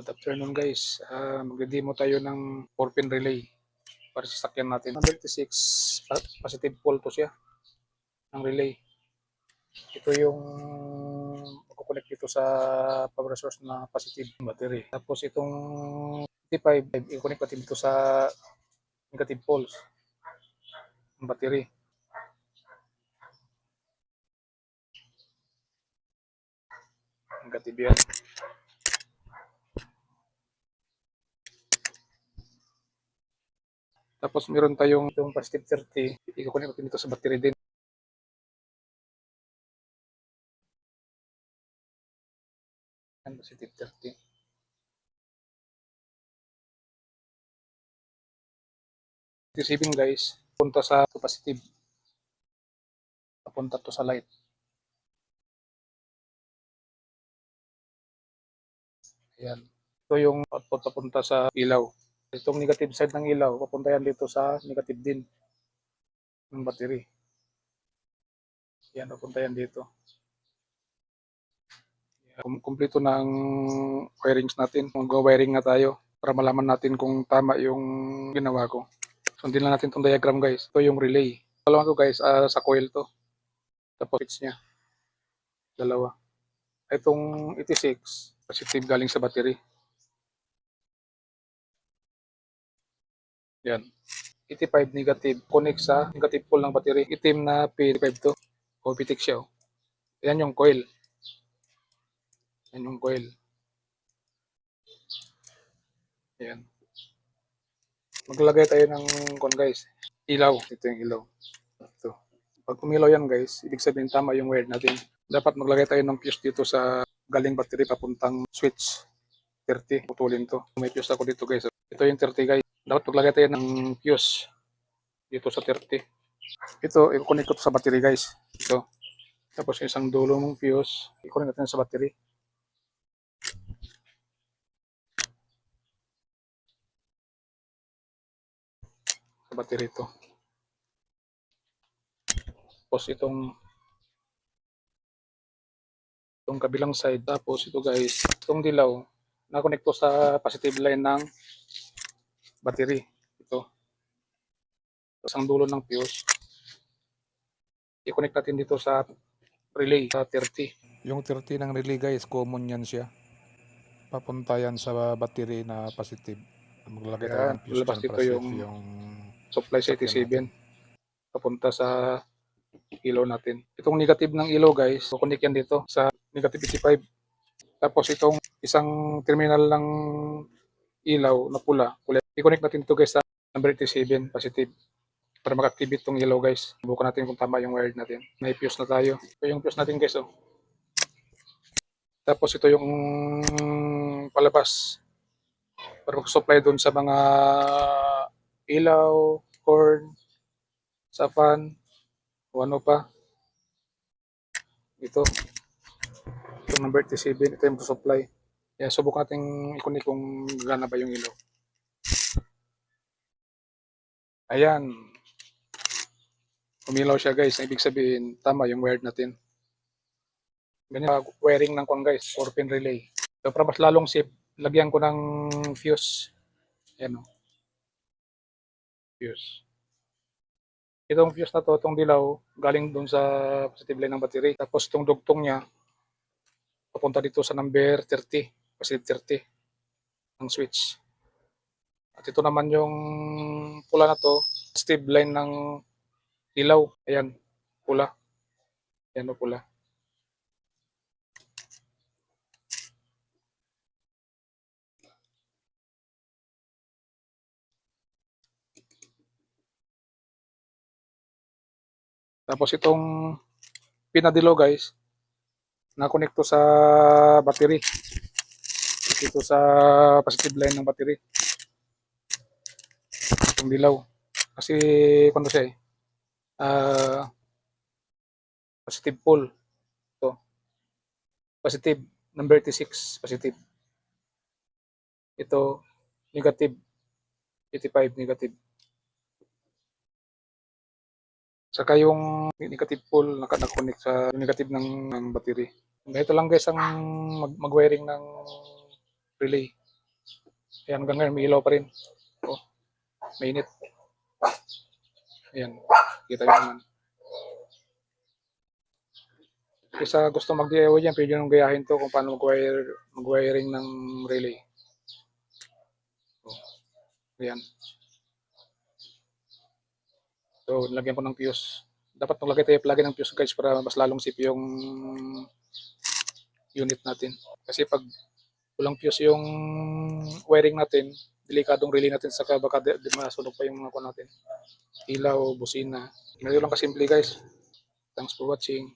Good afternoon guys. Uh, Magde-demo tayo ng 4-pin relay para sa sakyan natin. Number 36, pa- positive pole to siya ng relay. Ito yung magkukunik dito sa power source na positive battery. Tapos itong T5, i-connect natin dito sa negative poles ng battery. Negative yan. Tapos meron tayong itong positive 30. I-connect natin dito sa battery din. Yan, positive 30. Receiving guys, punta sa positive. Papunta to sa light. Ayan. Ito yung output papunta sa ilaw. Itong negative side ng ilaw, papunta yan dito sa negative din ng battery. Yan, papunta yan dito. Kum- Kumpleto ang wirings natin. Mag-wiring na tayo para malaman natin kung tama yung ginawa ko. Sundin lang natin itong diagram guys. Ito yung relay. Dalawa to guys, ah, sa coil to. Tapos switch niya. Dalawa. Itong 86, positive galing sa battery. Yan. 85 negative. Connect sa negative pole ng battery. Itim na P5 to. O pitik siya. oh. Yan yung coil. Yan yung coil. Yan. Maglagay tayo ng kon guys. Ilaw. Ito yung ilaw. Ito. Pag umilaw yan guys, ibig sabihin tama yung wire natin. Dapat maglagay tayo ng fuse dito sa galing battery papuntang switch. 30. Putulin to. May fuse ako dito guys. Ito yung 30 guys. Dapat maglagay tayo ng fuse dito sa 30. Ito, i-connect ko to sa battery guys. Ito. Tapos isang dulo mong fuse, i-connect natin sa battery. Sa battery ito. Tapos itong itong kabilang side. Tapos ito guys, itong dilaw, na-connect ko sa positive line ng battery. Ito. Isang dulo ng fuse. I-connect natin dito sa relay sa 30. Yung 30 ng relay guys, common yan siya. Papunta yan sa battery na positive. Maglagay tayo Yan, ng fuse lalabas dyan dito yung- yung supply sa Sakyan 87 papunta sa ilaw natin. Itong negative ng ilaw guys, kukunik yan dito sa negative 85. Tapos itong isang terminal ng ilaw na pula, kulay. I-connect natin ito guys sa number 87 positive para mag-activate itong ilaw guys. Bukan natin kung tama yung wired natin. May fuse na tayo. Ito yung fuse natin guys. Oh. Tapos ito yung palabas para mag-supply doon sa mga ilaw, corn, sa fan, o ano pa. Ito. Ito number 37, ito yung supply. Kaya subukan natin i-connect kung gana ba yung ilaw. Ayan. Umilaw siya guys. Ang ibig sabihin, tama yung wired natin. Ganyan, wiring ng kon guys, 4-pin relay. So, para mas lalong safe, lagyan ko ng fuse. Ayan o. Fuse. Itong fuse na to, itong dilaw, galing dun sa positive line ng battery. Tapos itong dugtong niya, papunta dito sa number 30, positive 30 ng switch. At ito naman yung pula na to, positive line ng ilaw. Ayan, pula. Ayan o pula. Tapos itong pinadilo guys, na-connect to sa battery. Dito sa positive line ng battery. Itong dilaw. Kasi kung siya eh, ah, positive pole. Ito. Positive. Number 36, positive. Ito, negative. 85, negative. Saka yung negative pole naka connect sa negative ng, ng battery. Ganito lang guys ang mag- mag-wiring ng relay. Ayan, hanggang ngayon may ilaw pa rin. Mainit. Ayan, kita nyo naman. Isa gusto mag-DIY dyan, pwede nyo gayahin to kung paano mag-wire, mag-wiring ng relay. Oh, ayan. So, lagyan ko ng fuse. Dapat maglagay tayo plug ng fuse guys para mas lalong sip yung unit natin. Kasi pag walang fuse yung wiring natin, delikadong relay natin sa baka masunog pa yung mga kuha natin. Ilaw, busina. Ganito lang kasimple guys. Thanks for watching.